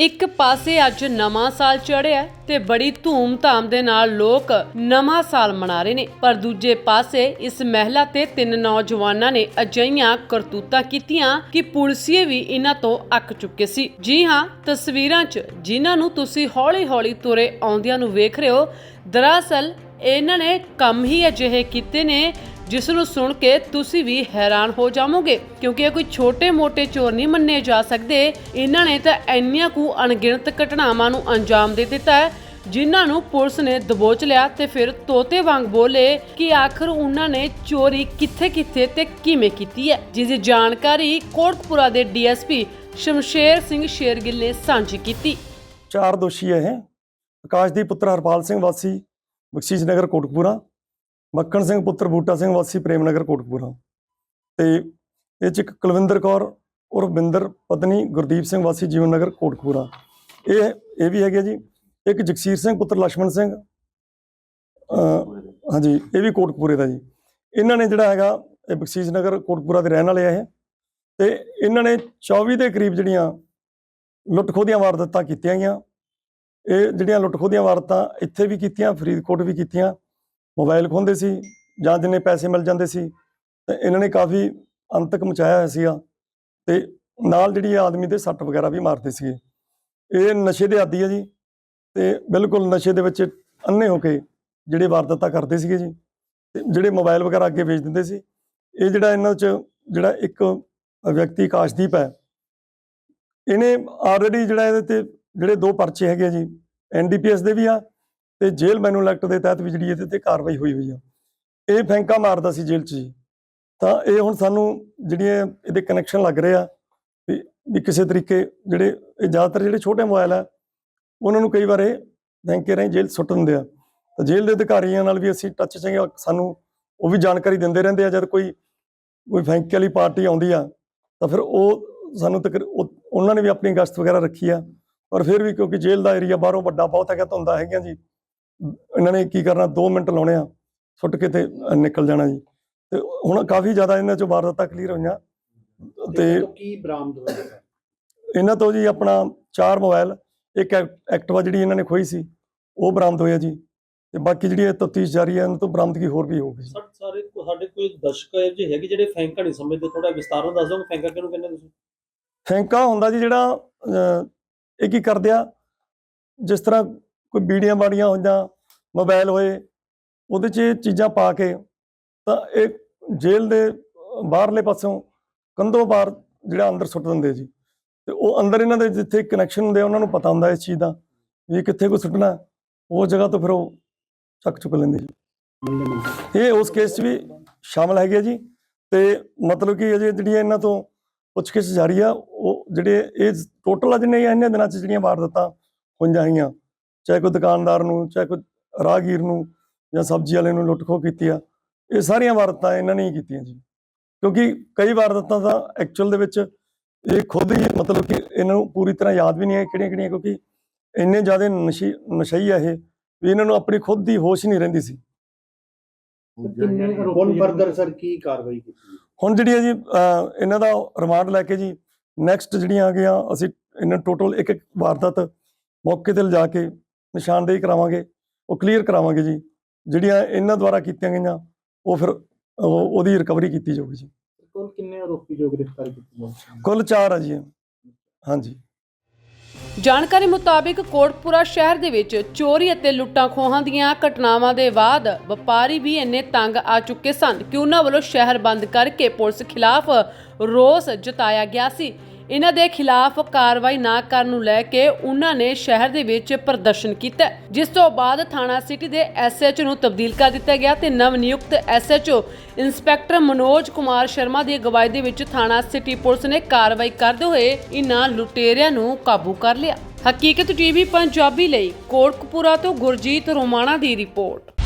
ਇੱਕ ਪਾਸੇ ਅੱਜ ਨਵਾਂ ਸਾਲ ਚੜ੍ਹਿਆ ਤੇ ਬੜੀ ਧੂਮ-ਧਾਮ ਦੇ ਨਾਲ ਲੋਕ ਨਵਾਂ ਸਾਲ ਮਨਾ ਰਹੇ ਨੇ। ਪਰ ਦੂਜੇ ਪਾਸੇ ਇਸ ਮਹਿਲਾ ਤੇ ਤਿੰਨ ਨੌਜਵਾਨਾਂ ਨੇ ਅਜਈਆਂ ਕਰਤੂਤਾਂ ਕੀਤੀਆਂ ਕਿ ਪੁਲਿਸੀਏ ਵੀ ਇਹਨਾਂ ਤੋਂ ਅੱਕ ਚੁੱਕੇ ਸੀ। ਜੀ ਹਾਂ, ਤਸਵੀਰਾਂ 'ਚ ਜਿਨ੍ਹਾਂ ਨੂੰ ਤੁਸੀਂ ਹੌਲੀ-ਹੌਲੀ ਤੁਰੇ ਆਉਂਦਿਆਂ ਨੂੰ ਵੇਖ ਰਹੇ ਹੋ, ਦਰਅਸਲ ਇਹਨਾਂ ਨੇ ਕੰਮ ਹੀ ਅਜਿਹੇ ਕੀਤੇ ਨੇ ਜਿਸ ਨੂੰ ਸੁਣ ਕੇ ਤੁਸੀਂ ਵੀ ਹੈਰਾਨ ਹੋ ਜਾਵੋਗੇ, ਕਿਉਂਕਿ ਇਹ ਕੋਈ ਛੋਟੇ-ਮੋਟੇ ਚੋਰ ਨਹੀਂ ਮੰਨੇ ਜਾ ਸਕਦੇ। ਇਹਨਾਂ ਨੇ ਤਾਂ ਇੰਨੀਆਂ ਕੁ ਅਣਗਿਣਤ ਘਟਨਾਵਾਂ ਨੂੰ ਅੰਜਾਮ ਦੇ ਦਿੱਤਾ ਹੈ, ਜਿਨ੍ਹਾਂ ਨੂੰ ਪੁਲਿਸ ਨੇ ਦਬੋਚ ਲਿਆ ਤੇ ਫਿਰ ਤੋਤੇ ਵਾਂਗ ਬੋਲੇ ਕਿ ਆਖਰ ਉਹਨਾਂ ਨੇ ਚੋਰੀ ਕਿੱਥੇ-ਕਿੱਥੇ ਤੇ ਕਿਵੇਂ ਕੀਤੀ ਹੈ। ਜਿਸ ਦੀ ਜਾਣਕਾਰੀ ਕੋਟਕਪੁਰਾ ਦੇ ਡੀਐਸਪੀ ਸ਼ਮਸ਼ੇਰ ਸਿੰਘ ਸ਼ੇਰਗਿੱਲ ਨੇ ਸਾਂਝੀ ਕੀਤੀ। ਚਾਰ ਦੋਸ਼ੀ ਹੈ ਇਹ। ਆਕਾਸ਼ਦੀਪ ਪੁੱਤਰ ਹਰਪਾਲ ਸਿੰਘ ਵਾਸੀ, ਬਖਸ਼ੀਸ਼ ਨਗਰ ਕੋਟਕਪੂਰਾ। ਮੱਖਣ ਸਿੰਘ, ਪੁੱਤਰ ਬੂਟਾ ਸਿੰਘ, ਵਾਸੀ ਪ੍ਰੇਮ ਨਗਰ ਕੋਟਕਪੂਰਾ। ਤੇ ਇਹ ਚ ਇੱਕ ਕੁਲਵਿੰਦਰ ਕੌਰ ਔਰ ਬਿੰਦਰ ਪਤਨੀ ਗੁਰਦੀਪ ਸਿੰਘ, ਵਾਸੀ ਜੀਵਨ ਨਗਰ ਕੋਟਕਪੂਰਾ। ਇਹ ਇਹ ਵੀ ਹੈਗੇ ਜੀ। ਇੱਕ ਜਗਸੀਰ ਸਿੰਘ, ਪੁੱਤਰ ਲక్ష్మణ ਸਿੰਘ ਹਾਂਜੀ, ਇਹ ਵੀ ਕੋਟਕਪੂਰੇ ਦਾ ਜੀ। ਇਹਨਾਂ ਨੇ ਜਿਹੜਾ ਹੈਗਾ, ਇਹ ਬਖਸ਼ੀਸ਼ ਨਗਰ, ਕੋਟਕਪੂਰਾ ਦੇ ਰਹਿਣ ਵਾਲੇ ਆ ਇਹ। ਤੇ ਇਹਨਾਂ ਨੇ 24 ਦੇ ਕਰੀਬ ਜਿਹੜੀਆਂ ਲੁੱਟਖੋ ਦੀਆਂ ਵਾਰਦਾਤਾਂ ਕੀਤੀਆਂ ਗਈਆਂ। ਇਹ ਜਿਹੜੀਆਂ ਲੁੱਟਖੋ ਦੀਆਂ ਵਾਰਦਾਤਾਂ ਇੱਥੇ ਵੀ ਕੀਤੀਆਂ, ਫਰੀਦਕੋਟ ਵੀ ਕੀਤੀਆਂ। ਮੋਬਾਈਲ ਖੋਹਦੇ ਸੀ ਜਾਂ ਜਿੰਨੇ ਪੈਸੇ ਮਿਲ ਜਾਂਦੇ ਸੀ, ਤੇ ਇਹਨਾਂ ਨੇ ਕਾਫੀ ਅੰਤਕ ਮਚਾਇਆ ਹੋਇਆ ਸੀਗਾ ਤੇ ਨਾਲ ਜਿਹੜੀ ਆਦਮੀ ਦੇ ਸੱਟ ਵਗੈਰਾ ਵੀ ਮਾਰਦੇ ਸੀਗੇ। ਇਹ ਨਸ਼ੇ ਦੇ ਆਦੀ ਹੈ ਜੀ ਤੇ ਬਿਲਕੁਲ ਨਸ਼ੇ ਦੇ ਵਿੱਚ ਅੰਨੇ ਹੋ ਕੇ ਜਿਹੜੇ ਵਾਰਦਾਤਾਂ ਕਰਦੇ ਸੀਗੇ ਜੀ ਤੇ ਜਿਹੜੇ ਮੋਬਾਈਲ ਵਗੈਰਾ ਅੱਗੇ ਵੇਚ ਦਿੰਦੇ ਸੀ, ਇਹ ਜਿਹੜਾ ਇਹਨਾਂ 'ਚ ਜਿਹੜਾ ਇੱਕ ਵਿਅਕਤੀ ਆਕਾਸ਼ਦੀਪ ਹੈ, ਇਹਨੇ ਆਲਰੇਡੀ ਜਿਹੜਾ ਇਹਦੇ ਤੇ ਜਿਹੜੇ ਦੋ ਪਰਚੇ ਹੈਗੇ ਆ ਜੀ ਐਨਡੀਪੀਐਸ ਦੇ ਵੀ ਆ ਤੇ ਜੇਲ੍ਹ ਮੈਨੂਅਲ ਐਕਟ ਦੇ ਤਹਿਤ ਵੀ ਜਿਹੜੀ ਇਹਦੇ ਤੇ ਕਾਰਵਾਈ ਹੋਈ ਹੋਈ ਆ। ਇਹ ਫੈਂਕਾ ਮਾਰਦਾ ਸੀ ਜੇਲ੍ਹ 'ਚ ਜੀ। ਤਾਂ ਇਹ ਹੁਣ ਸਾਨੂੰ ਜਿਹੜੀਆਂ ਇਹਦੇ ਕਨੈਕਸ਼ਨ ਲੱਗ ਰਹੇ ਆ ਵੀ ਕਿਸੇ ਤਰੀਕੇ ਜਿਹੜੇ, ਇਹ ਜ਼ਿਆਦਾਤਰ ਜਿਹੜੇ ਛੋਟੇ ਮੋਬਾਈਲ ਆ, ਉਹਨਾਂ ਨੂੰ ਕਈ ਵਾਰ ਇਹ ਬੈਂਕੇ ਰਾਹੀਂ ਜੇਲ੍ਹ ਸੁੱਟ ਦਿੰਦੇ ਆ। ਤਾਂ ਜੇਲ੍ਹ ਦੇ ਅਧਿਕਾਰੀਆਂ ਨਾਲ ਵੀ ਅਸੀਂ ਟੱਚ 'ਚ ਸਾਨੂੰ ਉਹ ਵੀ ਜਾਣਕਾਰੀ ਦਿੰਦੇ ਰਹਿੰਦੇ ਆ, ਜਦ ਕੋਈ ਕੋਈ ਫੈਂਕੇ ਵਾਲੀ ਪਾਰਟੀ ਆਉਂਦੀ ਆ, ਤਾਂ ਫਿਰ ਉਹ ਸਾਨੂੰ ਤੱਕ ਉਹਨਾਂ ਨੇ ਵੀ ਆਪਣੀ ਗਸ਼ਤ ਵਗੈਰਾ ਰੱਖੀ ਆ। ਪਰ ਫਿਰ ਵੀ ਕਿਉਂਕਿ ਜੇਲ੍ਹ ਦਾ ਏਰੀਆ ਬਾਹਰੋਂ ਵੱਡਾ ਬਹੁਤ ਹੈਗਾ, ਧੁੰਦਾ ਹੈਗੀਆਂ ਜੀ। ਇਹਨਾਂ ਨੇ ਕੀ ਕਰਨਾ 2 ਮਿੰਟ ਲਾਉਣੇ ਆ ਸੁੱਟ ਕੇ ਤੇ ਨਿਕਲ ਜਾਣਾ ਜੀ। ਤੇ ਹੁਣ ਕਾਫੀ ਜ਼ਿਆਦਾ ਇਹਨਾਂ ਚੋਂ ਵਾਰਦਾਤਾਂ ਕਲੀਅਰ ਹੋਈਆਂ। ਤੇ ਕੀ ਬਰਾਮਦ ਹੋਇਆ? ਇਹਨਾਂ ਤੋਂ ਜੀ ਆਪਣਾ ਚਾਰ ਮੋਬਾਈਲ ਇੱਕ ਐਕ- ਐਕਟਿਵਾ ਜਿਹੜੀ ਇਹਨਾਂ ਨੇ ਖੋਈ ਸੀ ਉਹ ਬਰਾਮਦ ਹੋਇਆ ਜੀ। ਤੇ ਬਾਕੀ ਜਿਹੜੀ ਇਹ ਤਫਤੀਸ਼ ਜਾਰੀ ਹੈ ਇਹਨਾਂ ਤੋਂ ਬਰਾਮਦਗੀ ਹੋਰ ਵੀ ਹੋਊਗੀ ਸਰ ਸਾਰੇ ਸਾਡੇ ਕੋਈ ਦਰਸ਼ਕ ਹੈ ਜੇ ਹੈਗੇ ਜਿਹੜੇ ਫੈਂਕਾ ਨਹੀਂ ਸਮਝਦੇ? ਥੋੜਾ ਵਿਸਤਾਰ ਨਾਲ ਦੱਸ ਦਿਓ ਫੈਂਕਾ ਕਿਹਨੂੰ ਕਹਿੰਦੇ ਤੁਸੀਂ? ਫੈਂਕਾ ਹੁੰਦਾ ਜੀ ਜਿਹੜਾ ਇਹ ਕੀ ਕਰਦੇ ਆ ਜਿਸ ਤਰ੍ਹਾਂ ਕੋਈ ਬੀੜੀਆਂ ਬਾੜੀਆਂ ਹੋਈਆਂ ਜਾਂ ਮੋਬਾਈਲ ਹੋਏ, ਉਹਦੇ 'ਚ ਇਹ ਚੀਜ਼ਾਂ ਪਾ ਕੇ ਤਾਂ ਇਹ ਜੇਲ੍ਹ ਦੇ ਬਾਹਰਲੇ ਪਾਸੋਂ ਕੰਧੋਂ ਬਾਹਰ ਜਿਹੜਾ ਅੰਦਰ ਸੁੱਟ ਦਿੰਦੇ ਜੀ ਤੇ ਉਹ ਅੰਦਰ ਇਹਨਾਂ ਦੇ ਜਿੱਥੇ ਕਨੈਕਸ਼ਨ ਹੁੰਦੇ ਆ, ਉਹਨਾਂ ਨੂੰ ਪਤਾ ਹੁੰਦਾ ਇਸ ਚੀਜ਼ ਦਾ ਵੀ ਕਿੱਥੇ ਕੋ ਸੁੱਟਣਾ, ਉਹ ਜਗ੍ਹਾ ਤੋਂ ਫਿਰ ਉਹ ਚੱਕ ਚੁੱਕ ਲੈਂਦੇ ਜੀ ਇਹ ਉਸ ਕੇਸ 'ਚ ਵੀ ਸ਼ਾਮਲ ਹੈਗੇ ਆ ਜੀ। ਤੇ ਮਤਲਬ ਕਿ ਅਜੇ ਜਿਹੜੀਆਂ ਇਹਨਾਂ ਤੋਂ ਪੁੱਛਗਿੱਛ ਜਾਰੀ ਆ, ਉਹ ਜਿਹੜੇ ਇਹ ਟੋਟਲ ਅਜ ਨਹੀਂ ਇੰਨੇ ਦਿਨਾਂ 'ਚ ਜਿਹੜੀਆਂ ਵਾਰਦਾਤਾਂ ਹੋਈਆਂ ਹੈਗੀਆਂ ਚਾਹੇ ਕੋਈ ਦੁਕਾਨਦਾਰ ਨੂੰ ਚਾਹੇ ਕੋਈ ਰਾਹਗੀਰ ਨੂੰ ਜਾਂ ਸਬਜ਼ੀ ਵਾਲੇ ਨੂੰ ਲੁੱਟ ਖੋਹ ਕੀਤੀ ਆ ਇਹ ਸਾਰੀਆਂ ਵਾਰਦਾਤਾਂ ਇਹਨਾਂ ਨੇ ਹੀ ਕੀਤੀਆਂ ਜੀ। ਕਿਉਂਕਿ ਕਈ ਵਾਰਦਾਤਾਂ ਤਾਂ ਐਕਚੁਅਲ ਦੇ ਵਿੱਚ ਇਹ ਖੁਦ ਹੀ ਮਤਲਬ ਕਿ ਇਹਨਾਂ ਨੂੰ ਪੂਰੀ ਤਰ੍ਹਾਂ ਯਾਦ ਵੀ ਨਹੀਂ ਹੈ ਕਿਹੜੀਆਂ ਕਿਹੜੀਆਂ ਕਿਉਂਕਿ ਇੰਨੇ ਜ਼ਿਆਦਾ ਨਸ਼ੀ ਨਸ਼ਈ ਆ ਇਹ ਵੀ ਇਹਨਾਂ ਨੂੰ ਆਪਣੀ ਖੁਦ ਦੀ ਹੋਸ਼ ਨਹੀਂ ਰਹਿੰਦੀ ਸੀ। ਹੁਣ ਫਰਦਰ ਸਰ ਕੀ ਕਾਰਵਾਈ ਕੀਤੀ ਹੁਣ ਜਿਹੜੀ ਹੈ ਜੀ ਇਹਨਾਂ ਦਾ ਰਿਮਾਂਡ ਲੈ ਕੇ ਜੀ ਨੈਕਸਟ ਜਿਹੜੀਆਂ ਆ ਗਈਆਂ ਅਸੀਂ ਇਹਨਾਂ ਟੋਟਲ ਇੱਕ ਇੱਕ ਵਾਰਦਾਤ ਮੌਕੇ ਤੇ ਲਿਜਾ ਕੇ ਨਿਸ਼ਾਨਦੇਹੀ ਕਰਾਵਾਂਗੇ ਉਹ ਕਲੀਅਰ ਕਰਾਵਾਂਗੇ ਜੀ। ਜਿਹੜੀਆਂ ਇਹਨਾਂ ਦੁਆਰਾ ਕੀਤੀਆਂ ਗਈਆਂ ਉਹ ਫਿਰ ਉਹ- ਉਹਦੀ ਰਿਕਵਰੀ ਕੀਤੀ ਜਾਊਗੀ ਜੀ। ਕੋਲ ਕਿੰਨੇ ਆਰੋਪੀ ਜੋ ਗ੍ਰਿਫਤਾਰ ਕੀਤੇ ਗਏ ਕੁੱਲ 4 ਆ ਜੀ। ਹਾਂਜੀ। ਜਾਣਕਾਰੀ ਮੁਤਾਬਿਕ ਕੋਟਪੁਰਾ ਸ਼ਹਿਰ ਦੇ ਵਿੱਚ ਚੋਰੀ ਅਤੇ ਲੁੱਟਾਂ ਖੋਹਾਂ ਦੀਆਂ ਘਟਨਾਵਾਂ ਦੇ ਬਾਅਦ ਵਪਾਰੀ ਵੀ ਇੰਨੇ ਤੰਗ ਆ ਚੁੱਕੇ ਸਨ ਕਿ ਉਹਨਾਂ ਵੱਲੋਂ ਸ਼ਹਿਰ ਬੰਦ ਕਰਕੇ ਪੁਲਿਸ ਖਿਲਾਫ ਰੋਸ ਜਤਾਇਆ ਗਿਆ ਸੀ। ਇਹਨਾਂ ਦੇ ਖਿਲਾਫ ਕਾਰਵਾਈ ਨਾ ਕਰਨ ਨੂੰ ਲੈ ਕੇ ਉਹਨਾਂ ਨੇ ਸ਼ਹਿਰ ਦੇ ਵਿੱਚ ਪ੍ਰਦਰਸ਼ਨ ਕੀਤਾ ਜਿਸ ਤੋਂ ਬਾਅਦ ਥਾਣਾ ਸਿਟੀ ਦੇ ਐਸਐਚ ਨੂੰ ਤਬਦੀਲ ਕਰ ਦਿੱਤਾ ਗਿਆ ਤੇ ਨਵ ਨਿਯੁਕਤ ਐਸਐਚਓ ਇੰਸਪੈਕਟਰ ਮਨੋਜ ਕੁਮਾਰ ਸ਼ਰਮਾ ਦੀ ਅਗਵਾਈ ਦੇ ਵਿੱਚ ਥਾਣਾ ਸਿਟੀ ਪੁਲਿਸ ਨੇ ਕਾਰਵਾਈ ਕਰਦੇ ਹੋਏ ਇਨ੍ਹਾਂ ਲੁਟੇਰਿਆਂ ਨੂੰ ਕਾਬੂ ਕਰ ਲਿਆ। ਹਕੀਕਤ ਟੀਵੀ, ਪੰਜਾਬੀ ਲਈ ਕੋਟਕਪੂਰਾ ਤੋਂ ਗੁਰਜੀਤ ਰੋਮਾਣਾ ਦੀ ਰਿਪੋਰਟ।